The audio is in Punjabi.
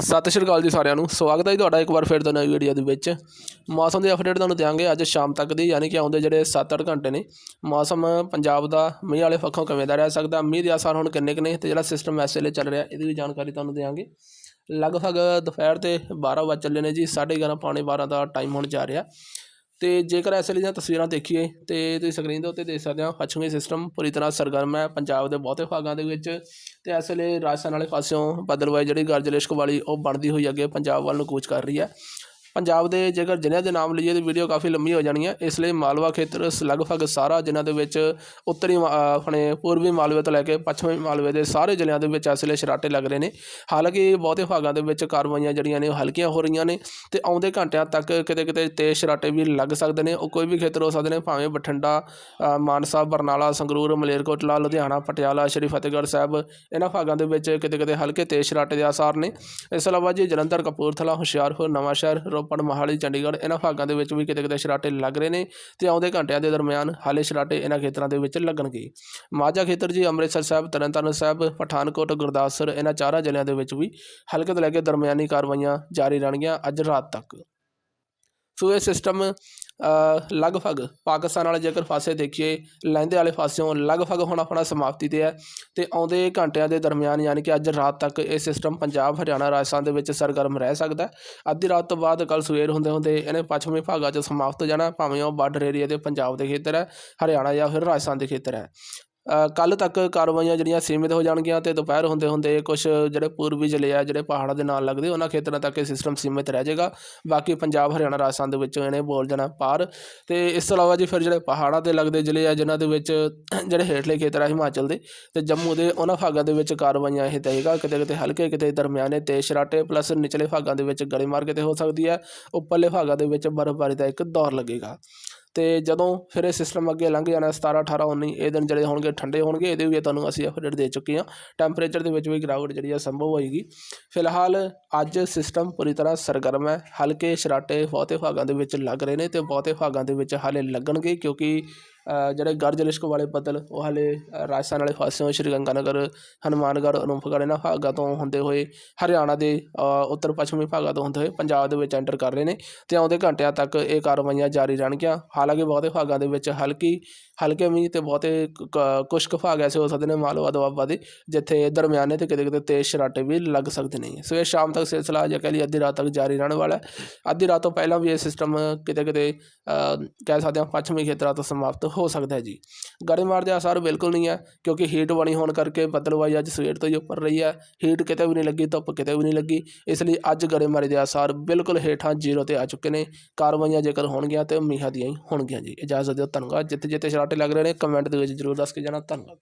ਸਤਿ ਸ਼੍ਰੀ ਅਕਾਲ ਜੀ ਸਾਰਿਆਂ ਨੂੰ। ਸਵਾਗਤ ਹੈ ਜੀ ਤੁਹਾਡਾ ਇੱਕ ਵਾਰ ਫਿਰ ਤੋਂ ਨਵੀਂ ਵੀਡੀਓ ਦੇ ਵਿੱਚ। ਮੌਸਮ ਦੀ ਅਪਡੇਟ ਤੁਹਾਨੂੰ ਦਿਆਂਗੇ ਅੱਜ ਸ਼ਾਮ ਤੱਕ ਦੀ, ਯਾਨੀ ਕਿ ਆਉਂਦੇ ਜਿਹੜੇ 7-8 ਘੰਟੇ ਨੇ। ਮੌਸਮ ਪੰਜਾਬ ਦਾ ਮੀਂਹ ਵਾਲੇ ਪੱਖੋਂ ਕਿਵੇਂ ਦਾ ਰਹਿ ਸਕਦਾ, ਮੀਂਹ ਦੇ ਆਸਾਰ ਹੁਣ ਕਿੰਨੇ ਕੁ ਨੇ ਤੇ ਜਿਹੜਾ ਸਿਸਟਮ ਇਸ ਵੇਲੇ ਚੱਲ ਰਿਹਾ, ਇਹਦੀ ਵੀ ਜਾਣਕਾਰੀ ਤੁਹਾਨੂੰ ਦਿਆਂਗੇ। ਲਗਭਗ ਦੁਪਹਿਰ 'ਤੇ 12 ਵਜੇ ਚੱਲੇ ਨੇ ਜੀ 11:30 ਪੌਣੇ 12 ਦਾ ਟਾਈਮ ਹੋਣ ਜਾ ਰਿਹਾ। ਅਤੇ ਜੇਕਰ ਇਸ ਵੇਲੇ ਦੀਆਂ ਤਸਵੀਰਾਂ ਦੇਖੀਏ ਤਾਂ ਤੁਸੀਂ ਸਕਰੀਨ ਦੇ ਉੱਤੇ ਦੇਖ ਸਕਦੇ ਹੋ ਪੱਛਮੀ ਸਿਸਟਮ ਪੂਰੀ ਤਰ੍ਹਾਂ ਸਰਗਰਮ ਹੈ ਪੰਜਾਬ ਦੇ ਬਹੁਤੇ ਭਾਗਾਂ ਦੇ ਵਿੱਚ ਅਤੇ ਇਸ ਵੇਲੇ ਰਾਜਸਥਾਨ ਵਾਲੇ ਪਾਸਿਓਂ ਬਦਲਵਾਈ ਜਿਹੜੀ ਗਰਜਲਿਸ਼ਕ ਵਾਲੀ ਉਹ ਬਣਦੀ ਹੋਈ ਅੱਗੇ ਪੰਜਾਬ ਵੱਲ ਨੂੰ ਕੂਚ ਕਰ ਰਹੀ ਹੈ। ਪੰਜਾਬ ਦੇ ਜੇਕਰ ਜ਼ਿਲ੍ਹਿਆਂ ਦੇ ਨਾਮ ਲਈਏ ਤਾਂ ਵੀਡੀਓ ਕਾਫੀ ਲੰਮੀ ਹੋ ਜਾਣੀ ਹੈ। ਇਸ ਲਈ ਮਾਲਵਾ ਖੇਤਰ ਲਗਭਗ ਸਾਰਾ ਜਿਨ੍ਹਾਂ ਦੇ ਵਿੱਚ ਉੱਤਰੀ ਮਾ- ਆਪਣੇ ਪੂਰਬੀ ਮਾਲਵੇ ਤੋਂ ਲੈ ਕੇ ਪੱਛਮੀ ਮਾਲਵੇ ਦੇ ਸਾਰੇ ਜ਼ਿਲ੍ਹਿਆਂ ਦੇ ਵਿੱਚ ਇਸ ਵੇਲੇ ਸ਼ਰਾਟੇ ਲੱਗ ਰਹੇ ਨੇ। ਹਾਲਾਂਕਿ ਬਹੁਤੇ ਭਾਗਾਂ ਦੇ ਵਿੱਚ ਕਾਰਵਾਈਆਂ ਜਿਹੜੀਆਂ ਨੇ ਉਹ ਹਲਕੀਆਂ ਹੋ ਰਹੀਆਂ ਨੇ ਤੇ ਆਉਂਦੇ ਘੰਟਿਆਂ ਤੱਕ ਕਿਤੇ ਕਿਤੇ ਤੇਜ਼ ਸ਼ਰਾਟੇ ਵੀ ਲੱਗ ਸਕਦੇ ਨੇ। ਉਹ ਕੋਈ ਵੀ ਖੇਤਰ ਹੋ ਸਕਦੇ ਨੇ ਭਾਵੇਂ ਬਠਿੰਡਾ ਅ, ਮਾਨਸਾ ਬਰਨਾਲਾ ਸੰਗਰੂਰ ਮਲੇਰਕੋਟਲਾ ਲੁਧਿਆਣਾ ਪਟਿਆਲਾ ਸ਼੍ਰੀ ਫਤਿਹਗੜ੍ਹ ਸਾਹਿਬ ਇਹਨਾਂ ਭਾਗਾਂ ਦੇ ਵਿੱਚ ਕਿਤੇ ਕਿਤੇ ਹਲਕੇ ਤੇਜ਼ ਸ਼ਰਾਟੇ ਦੇ ਆਸਾਰ ਨੇ। ਇਸ ਤੋਂ ਇਲਾਵਾ ਜੀ ਜਲੰਧਰ ਕਪੂਰਥਲਾ ਹੁਸ਼ਿਆਰਪੁਰ ਨਵਾਂਸ਼ਹਿਰ ਰੋਪੜ ਮੋਹਾਲੀ, ਚੰਡੀਗੜ੍ਹ, ਇਹਨਾਂ ਭਾਗਾਂ ਦੇ ਵਿੱਚ ਵੀ ਕਿਤੇ ਕਿਤੇ ਸ਼ਰਾਟੇ ਲੱਗ ਰਹੇ ਨੇ ਤੇ ਆਉਂਦੇ ਘੰਟਿਆਂ ਦੇ ਦਰਮਿਆਨ ਹਾਲੇ ਸ਼ਰਾਟੇ ਇਹਨਾਂ ਖੇਤਰਾਂ ਦੇ ਵਿੱਚ ਲੱਗਣਗੇ। ਮਾਝਾ ਖੇਤਰ ਜੀ ਅੰਮ੍ਰਿਤਸਰ ਸਾਹਿਬ, ਤਰਨਤਾਰਨ ਸਾਹਿਬ, ਪਠਾਨਕੋਟ, ਗੁਰਦਾਸਪੁਰ, ਇਹਨਾਂ ਚਾਰਾਂ ਜ਼ਿਲ੍ਹਿਆਂ ਦੇ ਵਿੱਚ ਵੀ ਹਲਕੇ ਤੋਂ ਲੈ ਕੇ ਦਰਮਿਆਨੀ ਕਾਰਵਾਈਆਂ ਜਾਰੀ ਰਹਿਣਗੀਆਂ ਅੱਜ ਰਾਤ ਤੱਕ। ਸੋ ਇਹ ਸਿਸਟਮ ਲਗਭਗ ਪਾਕਿਸਤਾਨ ਵਾਲੇ ਜੇਕਰ ਪਾਸੇ ਦੇਖੀਏ, ਲਹਿੰਦੇ ਵਾਲੇ ਪਾਸਿਓਂ ਲਗਭਗ ਹੁਣ ਆਪਣਾ ਸਮਾਪਤੀ ਤੇ ਹੈ ਤੇ ਆਉਂਦੇ ਘੰਟਿਆਂ ਦੇ ਦਰਮਿਆਨ ਯਾਨੀ ਕਿ ਅੱਜ ਰਾਤ ਤੱਕ ਇਹ ਸਿਸਟਮ ਪੰਜਾਬ ਹਰਿਆਣਾ ਰਾਜਸਥਾਨ ਦੇ ਵਿੱਚ ਸਰਗਰਮ ਰਹਿ ਸਕਦਾ ਅੱਧੀ ਰਾਤ ਤੋਂ ਬਾਅਦ ਕੱਲ ਸਵੇਰ ਹੁੰਦੇ ਹੁੰਦੇ ਇਹਨੇ ਪੱਛਮੀ ਭਾਗਾਂ 'ਚ ਸਮਾਪਤ ਹੋ ਜਾਣਾ, ਭਾਵੇਂ ਉਹ ਬਾਰਡਰ ਏਰੀਆ ਦੇ ਪੰਜਾਬ ਦੇ ਖੇਤਰ ਹੈ, ਹਰਿਆਣਾ ਜਾਂ ਫਿਰ ਰਾਜਸਥਾਨ ਦੇ ਖੇਤਰ ਹੈ। ਕੱਲ ਤੱਕ ਕਾਰਵਾਈਆਂ ਜਿਹੜੀਆਂ ਸੀਮਿਤ ਹੋ ਜਾਣਗੀਆਂ ਤੇ ਦੁਪਹਿਰ ਹੁੰਦੇ ਹੁੰਦੇ ਕੁਝ ਜਿਹੜੇ ਪੂਰਬੀ ਜ਼ਿਲ੍ਹੇ ਆ, ਜਿਹੜੇ ਪਹਾੜਾਂ ਦੇ ਨਾਲ ਲੱਗਦੇ, ਉਹਨਾਂ ਖੇਤਰਾਂ ਤੱਕ ਇਹ ਸਿਸਟਮ ਸੀਮਿਤ ਰਹਿ ਜਾਏਗਾ। ਬਾਕੀ ਪੰਜਾਬ, ਹਰਿਆਣਾ, ਰਾਜਸਥਾਨ ਦੇ ਵਿੱਚੋਂ ਇਹਨੇ ਬੋਲ ਜਾਣਾ ਪਾਰ। ਤੇ ਇਸ ਤੋਂ ਇਲਾਵਾ ਜੀ ਫਿਰ ਜਿਹੜੇ ਪਹਾੜਾਂ 'ਤੇ ਲੱਗਦੇ ਜ਼ਿਲ੍ਹੇ ਆ, ਜਿਨ੍ਹਾਂ ਦੇ ਵਿੱਚ ਜਿਹੜੇ ਹੇਠਲੇ ਖੇਤਰ ਆ, ਹਿਮਾਚਲ ਦੇ, ਤੇ ਜੰਮੂ ਦੇ ਉਹਨਾਂ ਭਾਗਾਂ ਦੇ ਵਿੱਚ ਕਾਰਵਾਈਆਂ ਇਹ ਦੇਗਾ ਕਿਤੇ ਕਿਤੇ ਹਲਕੇ, ਕਿਤੇ ਦਰਮਿਆਨੇ ਤੇ ਸ਼ਰਾਟੇ ਪਲੱਸ ਨਿਚਲੇ ਭਾਗਾਂ ਦੇ ਵਿੱਚ ਗੜੇਮਾਰ ਕਿਤੇ ਹੋ ਸਕਦੀ ਹੈ। ਉੱਪਰਲੇ ਭਾਗਾਂ ਦੇ ਵਿੱਚ ਬਰਫ਼ਬਾਰੀ ਦਾ ਇੱਕ ਦੌਰ ਲੱਗੇਗਾ। ਅਤੇ ਜਦੋਂ ਫਿਰ ਇਹ ਸਿਸਟਮ ਅੱਗੇ ਲੰਘ ਜਾਣਾ 17 18 19 ਇਹ ਦਿਨ ਜਿਹੜੇ ਹੋਣਗੇ ਠੰਡੇ ਹੋਣਗੇ, ਇਹਦੇ ਵੀ ਤੁਹਾਨੂੰ ਅਸੀਂ ਅਪਡੇਟ ਦੇ ਚੁੱਕੇ ਹਾਂ। ਟੈਂਪਰੇਚਰ ਦੇ ਵਿੱਚ ਵੀ ਗਿਰਾਵਟ ਜਿਹੜੀ ਆ ਸੰਭਵ ਹੋਏਗੀ। ਫਿਲਹਾਲ ਅੱਜ ਸਿਸਟਮ ਪੂਰੀ ਤਰ੍ਹਾਂ ਸਰਗਰਮ ਹੈ। ਹਲਕੇ ਸ਼ਰਾਟੇ ਬਹੁਤੇ ਭਾਗਾਂ ਦੇ ਵਿੱਚ ਲੱਗ ਰਹੇ ਨੇ ਅਤੇ ਬਹੁਤੇ ਭਾਗਾਂ ਦੇ ਵਿੱਚ ਹਾਲੇ ਲੱਗਣਗੇ ਕਿਉਂਕਿ ਜਿਹੜੇ ਗਰਜ ਲਿਸ਼ਕ ਵਾਲੇ ਬੱਦਲ, ਉਹ ਹਾਲੇ ਰਾਜਸਥਾਨ ਵਾਲੇ ਪਾਸਿਓਂ ਸ਼੍ਰੀ ਗੰਗਾਨਗਰ, ਹਨੂਮਾਨਗੜ੍ਹ, ਅਨੂਪਗੜ੍ਹ ਇਹਨਾਂ ਭਾਗਾਂ ਤੋਂ ਹੁੰਦੇ ਹੋਏ, ਹਰਿਆਣਾ ਦੇ ਉੱਤਰ ਪੱਛਮੀ ਭਾਗਾਂ ਤੋਂ ਹੁੰਦੇ ਹੋਏ ਪੰਜਾਬ ਦੇ ਵਿੱਚ ਐਂਟਰ ਕਰ ਰਹੇ ਨੇ ਅਤੇ ਆਉਂਦੇ ਘੰਟਿਆਂ ਤੱਕ ਇਹ ਕਾਰਵਾਈਆਂ ਜਾਰੀ ਰਹਿਣਗੀਆਂ। ਹਾਲਾਂਕਿ ਬਹੁਤੇ ਭਾਗਾਂ ਦੇ ਵਿੱਚ ਹਲਕੀ, ਹਲਕੇ ਮੀਂਹ ਅਤੇ ਬਹੁਤੇ ਕ- ਕ- ਕੁ ਭਾਗ ਐਸੇ ਹੋ ਸਕਦੇ ਨੇ ਮਾਲਵਾ ਦੁਆਬਾ ਦੇ ਜਿੱਥੇ ਦਰਮਿਆਨੇ ਤੇ ਕਿਤੇ ਕਿਤੇ ਤੇਜ਼ ਸ਼ਰਾਟੇ ਵੀ ਲੱਗ ਸਕਦੇ ਨੇ। ਸਵੇਰ ਸ਼ਾਮ ਤੱਕ ਸਿਲਸਿਲਾ ਜਾਂ ਕਹਿ ਲਈ ਅੱਧੀ ਰਾਤ ਤੱਕ ਜਾਰੀ ਰਹਿਣ ਵਾਲਾ ਹੈ। ਅੱਧੀ ਰਾਤ ਤੋਂ ਪਹਿਲਾਂ ਵੀ ਇਹ ਸਿਸਟਮ ਕਿਤੇ ਕਿਤੇ ਕਹਿ ਸਕਦੇ ਹਾਂ ਪੱਛਮੀ ਖੇਤਰਾਂ ਤੋਂ ਸਮਾਪਤ ਹੋ ਸਕਦਾ ਜੀ। ਗੜੇਮਾਰ ਦੇ ਆਸਾਰ ਬਿਲਕੁਲ ਨਹੀਂ ਹੈ, ਕਿਉਂਕਿ ਹੀਟ ਬਣੀ ਹੋਣ ਕਰਕੇ ਬੱਦਲਵਾਈ ਅੱਜ ਸਵੇਰ ਤੋਂ ਹੀ ਉੱਪਰ ਰਹੀ ਹੈ। ਹੀਟ ਕਿਤੇ ਵੀ ਨਹੀਂ ਲੱਗੀ, ਧੁੱਪ ਕਿਤੇ ਵੀ ਨਹੀਂ ਲੱਗੀ। ਇਸ ਲਈ ਅੱਜ ਗੜੇਮਾਰੀ ਦੇ ਆਸਾਰ ਬਿਲਕੁਲ ਹੇਠਾਂ ਜ਼ੀਰੋ ਤੇ ਆ ਚੁੱਕੇ ਨੇ। ਕਾਰਵਾਈਆਂ ਜੇਕਰ ਹੋਣਗੀਆਂ ਤੇ ਮੀਂਹਾਂ ਦੀਆਂ ਹੀ ਹੋਣਗੀਆਂ ਜੀ। ਇਜਾਜ਼ਤ ਦਿਓ, ਧੰਨਵਾਦ। ਜਿੱਥੇ ਜਿੱਥੇ ਸ਼ਰਾਟੇ ਲੱਗ ਰਹੇ ਨੇ ਕਮੈਂਟ ਦੇ ਵਿੱਚ ਜ਼ਰੂਰ ਦੱਸ ਕੇ ਜਾਣਾ। ਧੰਨਵਾਦ।